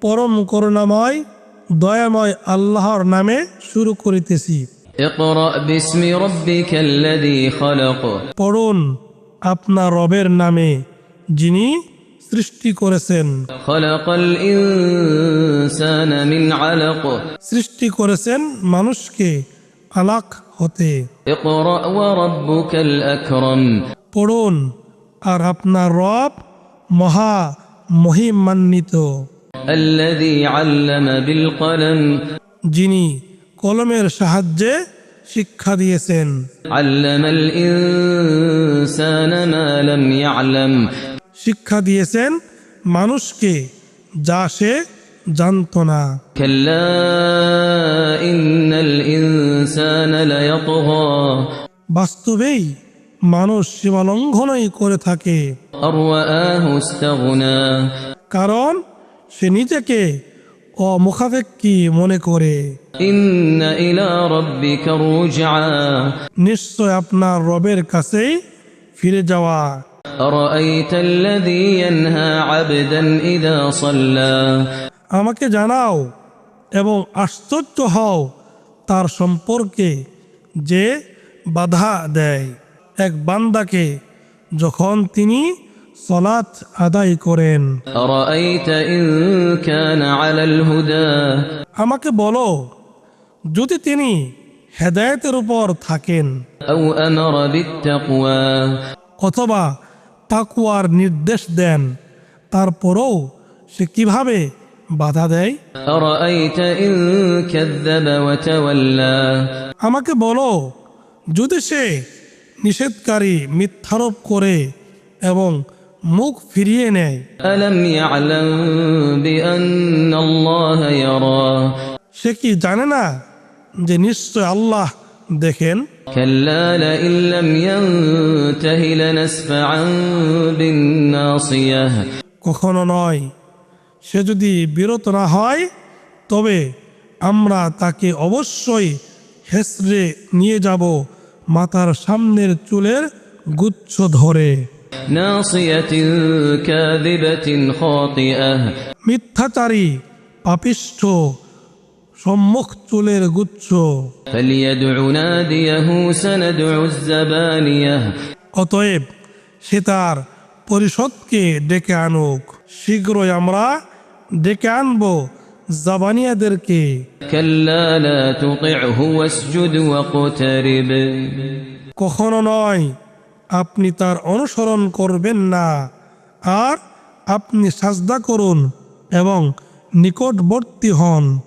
পরম করুণাময় দয়াময় আল্লাহর নামে শুরু করিতেছি। পড়ুন আপনার রবের নামে যিনি সৃষ্টি করেছেন। সৃষ্টি করেছেন মানুষকে আলাক হতে। পড়ুন আর আপনার রব মহা মহিমান্বিত। যিনি কলমের সাহায্যে শিক্ষা দিয়েছেন। শিক্ষা দিয়েছেন মানুষকে যা সে জানত না। বাস্তবেই মানুষ সীমা লঙ্ঘনই করে থাকে। কারণ সে নিজেকে অমুখাপেক্ষি মনে করে। নিশ্চয় আপনার রবের কাছেই ফিরে যাওয়া। আমাকে জানাও এবং আশ্চর্য হও তার সম্পর্কে যে বাধা দেয়। এক বান্দাকে যখন তিনি সলাত আদায় করেন। আমাকে বলো যদি তিনি হেদায়তের উপর থাকেন অথবা তাকুয়ার নির্দেশ দেন তারপরও সে কীভাবে বাধা দেয়? আমাকে বলো যদি সে নিষেধকারী মিথ্যারোপ করে এবং মুখ ফিরিয়ে নেয়। সে কি জানে না যে নিশ্চয় আল্লাহ দেখেন? কখনো নয়। সে যদি বিরত না হয় তবে আমরা তাকে অবশ্যই হেসরে নিয়ে যাব। মাথার সামনের চুলের গুচ্ছ ধরে। মিথ্যাচারী পাপিষ্ঠ সম্মুখ চুলের গুচ্ছ। অতএব সে তার পরিষদকে ডেকে আনুক। শীঘ্রই আমরা ডেকে আনব জবানিয়াদেরকে। কখনো নয় আপনি তার অনুসরণ করবেন না আর আপনি সাজদা করুন এবং নিকটবর্তী হন।